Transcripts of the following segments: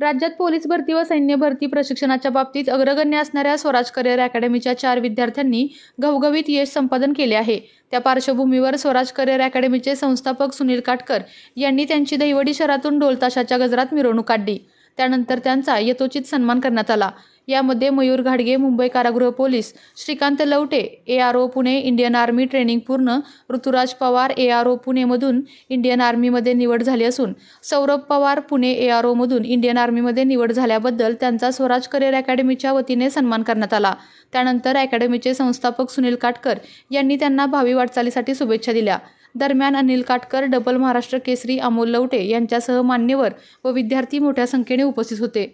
राज्यात पोलीस भरती व सैन्य भरती प्रशिक्षणाच्या बाबतीत अग्रगण्य असणाऱ्या स्वराज करिअर अकॅडमीच्या चार विद्यार्थ्यांनी घवघवीत यश संपादन केले आहे. त्या पार्श्वभूमीवर स्वराज करिअर अकॅडमीचे संस्थापक सुनील काटकर यांनी त्यांची दहिवडी शहरातून ढोलताशाच्या गजरात मिरवणूक काढली. त्यानंतर त्यांचा यथोचित सन्मान करण्यात आला. यामध्ये मयूर घाडगे मुंबई कारागृह police Shrikant Lavate A R O Pune Indian army training पूर्ण Ruturaj Pawar A R O पुणेमधून Indian आर्मीमध्ये निवड झाली असून सौरभ पवार पुणे ए आर ओमधून इंडियन आर्मीमध्ये निवड झाल्याबद्दल त्यांचा स्वराज करिअर अकॅडमीच्या वतीने सन्मान करण्यात आला. त्यानंतर अकॅडमीचे संस्थापक सुनील काटकर यांनी त्यांना भावी वाटचालीसाठी शुभेच्छा दिल्या. दरम्यान अनिल काटकर डबल महाराष्ट्र केसरी अमोल लवटे यांच्यासह मान्यवर व विद्यार्थी मोठ्या संख्येने उपस्थित होते.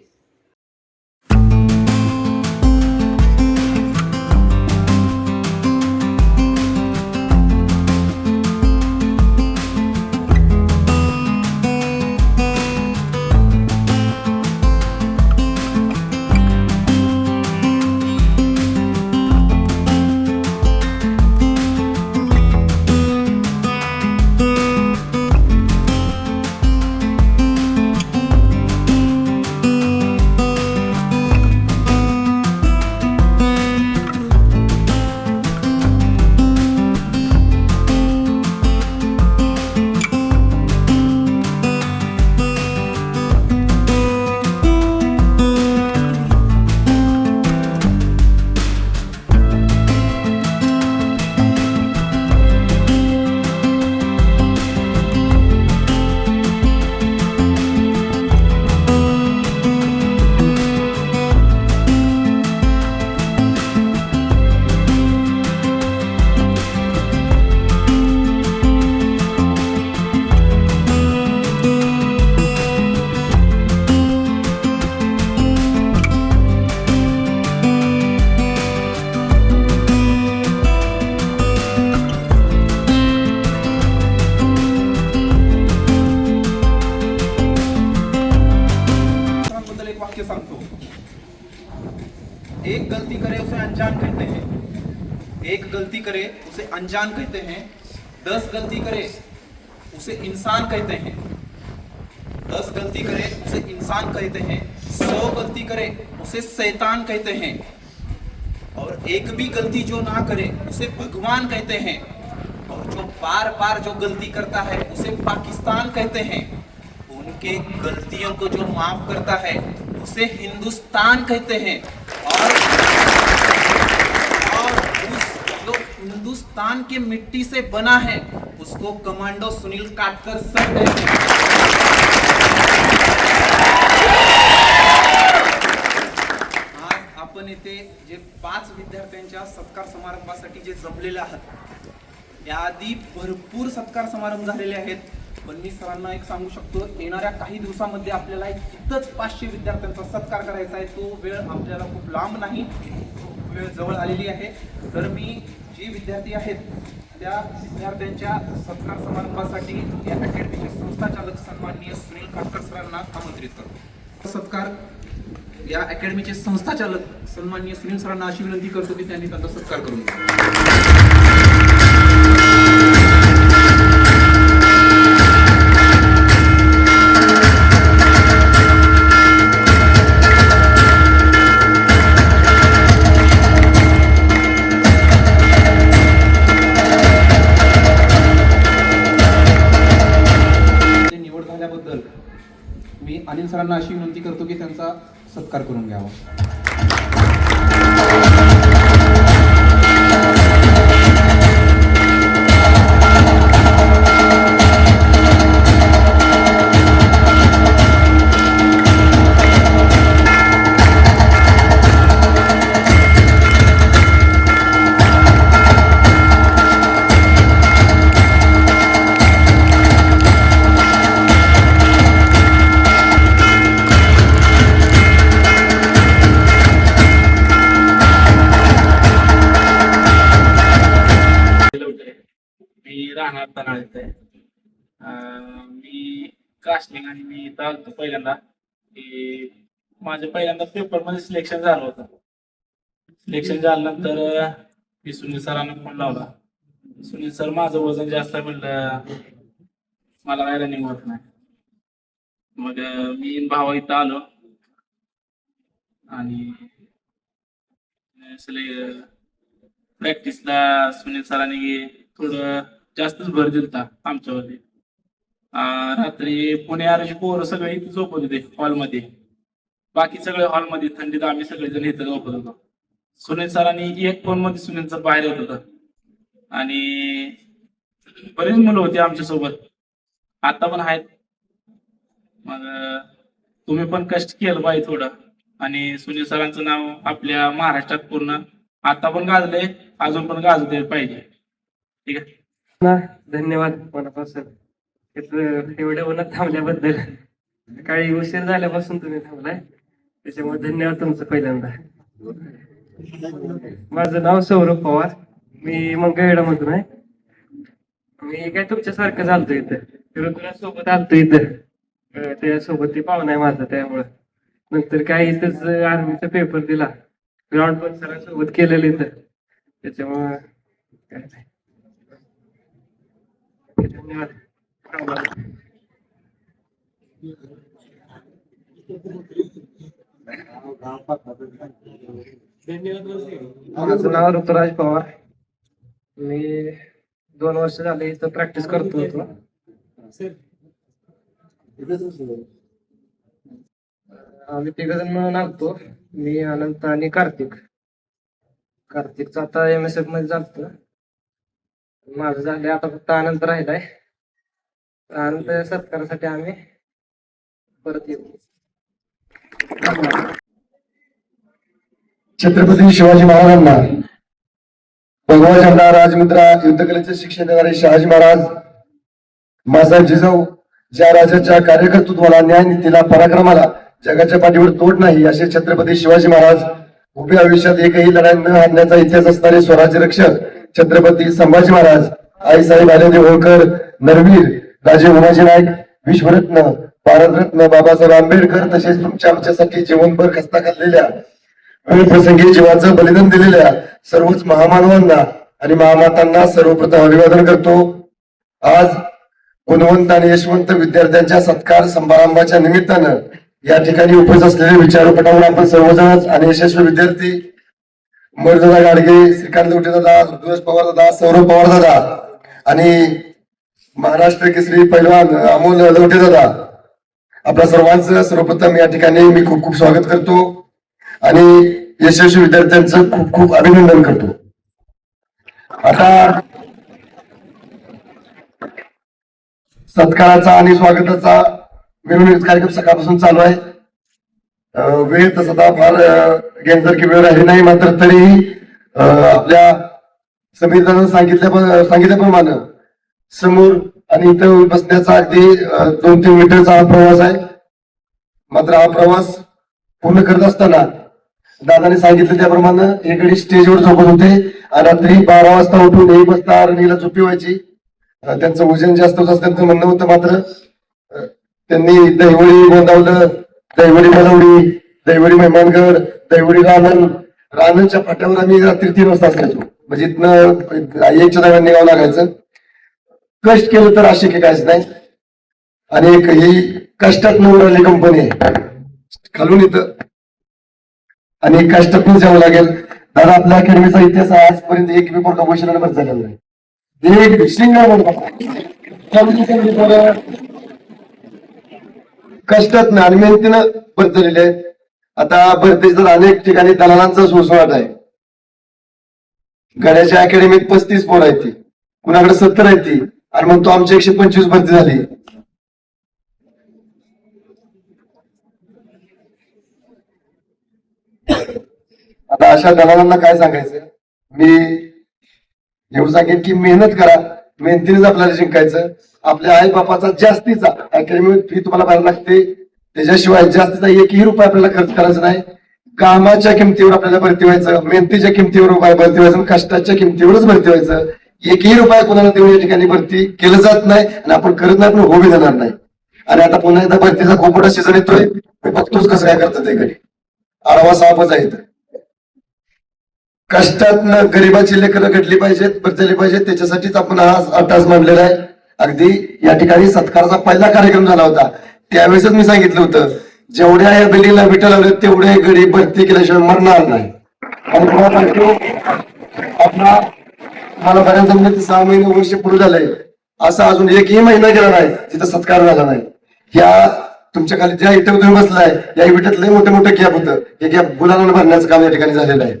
अनजान कहते हैं, दस गलती करे, उसे इंसान कहते हैं। दस गलती करे, उसे इंसान कहते हैं। सौ गलती करे, उसे शैतान कहते हैं। और एक भी गलती जो ना करे, उसे भगवान कहते हैं। और जो बार बार जो गलती करता है, उसे पाकिस्तान कहते हैं। उनके गलतियों को जो माफ़ करता है, उसे हिंदुस्तान कहते हैं। हिंदुस्तान के मिट्टी से बना है उसको कमांडो सुनील काटकर सर कहते हैं। आज आपण येथे जे पाच विद्यार्थ्यांच्या सत्कार समारंभासाठी जे जमलेले आहात याआधी भरपूर सत्कार समारंभ झालेले आहेत. पण मी सरांना एक सांगू शकतो येणाऱ्या काही दिवसामध्ये आपल्याला एक तिथंच पाचशे विद्यार्थ्यांचा सत्कार करायचा आहे. तो वेळ आपल्याला खूप लांब नाही वेळ जवळ आलेली आहे. तर मी जी विद्यार्थी आहेत त्या विद्यार्थ्यांच्या सत्कार समारंभासाठी या अकॅडमीचे संस्थाचालक सन्माननीय सुनील काटकर सरांना आमंत्रित करतो. सत्कार या अकॅडमीचे संस्थाचालक सन्माननीय सुनील सरांना अशी विनंती करतो की त्यांनी त्यांचा सत्कार करून निवड मी अनिल सरांना अशी विनंती करतो की त्यांचा सत्कार करून घ्यावा. मी राहणार मी कास्टिंग आणि मी इथं आलतो पहिल्यांदा. की माझं पहिल्यांदा पेपरमध्ये सिलेक्शन झालं होतं. सिलेक्शन झाल्यानंतर मी सुनील सरांना फोन लावला. सुनील सर माझं वजन जास्त आहे म्हणलं मला काय रनिंग होत नाही. मग मी भावा इथं आलो. आणि प्रॅक्टिसला सुनील सरांनी थोडं जास्तच भर दिलता आमच्यावरती. रात्री पुणे आलेली पोरं सगळे इथे झोपत होते हॉलमध्ये. बाकी सगळे हॉलमध्ये थंडीत आम्ही सगळेजण इथं झोपत होतो. सुनील सरांनी एक फोनमध्ये सुनील सर बाहेर येत होतं. आणि बरीच मुलं होती आमच्यासोबत आता पण आहेत. मग तुम्ही पण कष्ट केलं पाहिजे थोडं. आणि सुनील सरांचं नाव आपल्या महाराष्ट्रात पूर्ण आता पण गाजलंय अजून पण गाजले पाहिजे. ठीक आहे? ना. धन्यवाद मनापासून. एवढ्या उन्हात थांबल्याबद्दल. काही उशीर झाल्यापासून तुम्ही थांबलाय. त्याच्यामुळे धन्यवाद तुमचं पहिल्यांदा. माझं नाव सौरभ पवार. मी मंगळवेढामधून आहे. मी काय तुमच्यासारखं चालतो इथं. ऋतुरा सोबत आलतो इथं. त्याच्यासोबत ते पाहुणा आहे माझा त्यामुळं. नंतर काय इथंच आर्मीचा पेपर दिला. ग्राउंड पण सरांसोबत केलेलं इथं. त्याच्यामुळं काय नाही. माझं नाव ऋतुराज पवार. मी दोन वर्ष झाले इथं प्रॅक्टिस करतो होतो. आम्ही तिघजण म्हणून मिळून आलतो. मी अनंत आणि कार्तिक. कार्तिकचा आता एम एस एफमध्ये चालतो माझं झाले आता फक्त आनंद राहिलाय. आनंद सत्कारासाठी आम्ही परत येऊ. छत्रपती शिवाजी महाराजांना भगवान झेंडा राजमुद्रा युद्धकलेचे शिक्षण देणारे शहाजी महाराज माझा जिजाऊ ज्या राजाच्या कार्यकर्तृत्वाला न्याय नीतीला पराक्रमाला जगाच्या पाठीवर तोड नाही असे छत्रपती शिवाजी महाराज उभ्या आयुष्यात एकही लढाई न हारण्याचा इतिहास असणारे स्वराज्य रक्षक छत्रपती संभाजी महाराज आईसाहेब आलेदेव होळकर नरवीर राजे उमाजी नाईक विश्वरत्न भारतरत्न बाबासाहेब आंबेडकर तसेच तुमच्या आमच्यासाठी जीवनभर खस्ता खाल्लेल्या प्रसंगी जीवाचं बलिदान दिलेल्या सर्वच महामानवांना आणि महामातांना सर्वप्रथम अभिवादन करतो. आज गुणवंत आणि यशवंत विद्यार्थ्यांच्या सत्कार समारंभाच्या निमित्तानं या ठिकाणी उपस्थित असलेले विचारपटावर आपण सर्वजणच आणि यशस्वी विद्यार्थी मरदादा गाडगे श्रीकांत लोटेदादा ऋतुराज पवार दादा सौरभ पवार दादा आणि महाराष्ट्र केसरी पैलवान अमोल लोटेदादा आपल्या सर्वांचं सर्वप्रथम या ठिकाणी मी खूप खूप स्वागत करतो आणि यशस्वी विद्यार्थ्यांचं खूप खूप अभिनंदन करतो. आता सत्काराचा आणि स्वागताचा मिरवणूक कार्यक्रम सकाळपासून चालू आहे. वेळ तसा आता फार घेण्यासारखी की वेळ राहिली नाही मात्र तरीही आपल्या समितीनं सांगितल्या सांगितल्याप्रमाणे समोर आणि इथं बसण्याचा अगदी दोन तीन मीटरचा हा प्रवास आहे. मात्र हा प्रवास पूर्ण करत असताना दादाने सांगितलं त्याप्रमाणे एकडे स्टेजवर झोपत होते आणि रात्री बारा वाजता उठून एक वाजता अरणीला झोपी व्हायची त्यांचं वजन जास्त होत असं त्यांचं म्हणणं होतं मात्र त्यांनी दहिवळी गोंदावलं. दैवडी मलवडी दैवडी मेहमानगड दैवडी रानन रानच्या फाट्यावर आम्ही रात्री तीन वाजता असायचो. म्हणजे इथनं एकच्या दरम्यान निघावं लागायचं. कष्ट केलं तर असे काहीच नाही. आणि एक ही कष्टात निवडलेली कंपनी आहे. खालून इथं. आणि कष्टातून जावं लागेल. दादा आपल्या अकॅडमीचा इतिहास आजपर्यंत एक पेपर कमर्शियल नंबर झालेला नाही. एक शिंगा म्हणून कष्टात आणि मेहनतीनं भरत झालेले आहेत. आता भरतीच तर अनेक ठिकाणी दलालांचा सोसवाट आहे. गड्याच्या अकॅडमीत पस्तीस पोर आहेत ती. कुणाकडे सत्तर आहेत ती? आणि मग तो आमची एकशे पंचवीस भरती झाली. आता अशा दलालांना काय सांगायचं? मी एवढं सांगेन की मेहनत करा. मेहनतीनेच आपल्याला जिंकायचं. आपल्या आई बापाचा जास्तीचा अकॅडमी फी तुम्हाला भरायला लागते. त्याच्याशिवाय जास्तीचा एकही रुपये आपल्याला खर्च करायचा नाही. कामाच्या किमतीवर आपल्याला भरती व्हायचं मेहनतीच्या किमतीवर भरती व्हायचं कष्टाच्या किमतीवरच भरती व्हायचं. एकही रुपया कोणाला देऊन या ठिकाणी भरती केलं जात नाही आणि आपण करत नाही पण होवी जाणार देणार नाही. आणि आता पुन्हा एकदा भरतीचा खूप मोठा सीझन येतोय. बघतोच कसं काय करतात ते घरी. आडवा सापच आहे कष्टात गरिबाची लेकरं घडली पाहिजेत बदलली पाहिजेत त्याच्यासाठीच आपण आज अट्टास मांडलेला आहे. अगदी या ठिकाणी सत्काराचा पहिला कार्यक्रम झाला होता. त्यावेळेसच मी सांगितलं होतं जेवढ्या या बिल्डिंगला विटा लावले तेवढे गडी भरती केल्याशिवाय मरणार नाही. आणि सांगतो आपला मला बऱ्याच म्हणजे सहा महिने वर्ष पूर्ण झालंय. असं अजून एकही महिना गेला नाही तिथं सत्कार झाला नाही. या तुमच्या खाली ज्या इथे तुम्ही बसलाय या विटात लय मोठं मोठं गॅप होतं. हे गॅप गुलाला भरण्याचं काम या ठिकाणी झालेलं आहे.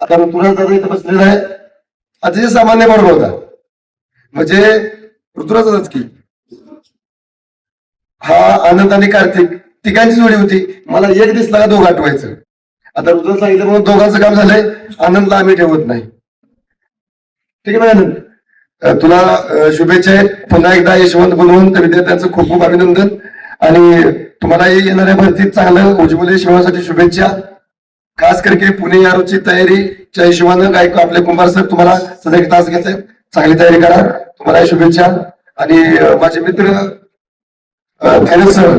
आता ऋतुराज दादा इथे बसलेला आहे. अतिशय सामान्य बरोबर होता. म्हणजे ऋतुराजच की हा आनंद आणि कार्तिक तिघांची जोडी होती. मला एक दिसला का दोघं आठवायचं. आता ऋतुराज सांगितलं म्हणून दोघांचं काम झालंय. आनंदला आम्ही ठेवत नाही. ठीक आहे आनंद? तुला शुभेच्छा आहेत. पुन्हा एकदा यशवंत बनवून त्या विद्यार्थ्यांचं खूप खूप अभिनंदन. आणि तुम्हाला येणाऱ्या भरतीत चांगलं उज्ज्वल शिवासाठी शुभेच्छा. खास करके पुणे यारोची तयारीच्या हिशोबानं काय आपले कुंभार सर तुम्हाला सध्या एक तास घेते. चांगली तयारी करा. तुम्हाला शुभेच्छा. आणि माझे मित्र खैरत सर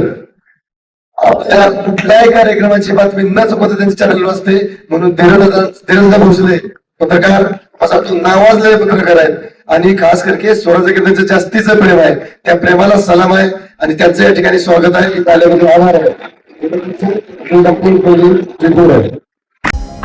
आपल्या कुठल्याही कार्यक्रमाची बातमी न चुकवता त्यांच्या चॅनलवर असते. म्हणून धीरज धीरजदा भोसले पत्रकार असा तो नावाजलेले पत्रकार आहेत. आणि खास करके स्वराज्य त्यांचं जास्तीचं प्रेम आहे. त्या प्रेमाला सलाम आहे. आणि त्यांचं या ठिकाणी स्वागत आहे. आल्याबद्दल आभार आहे.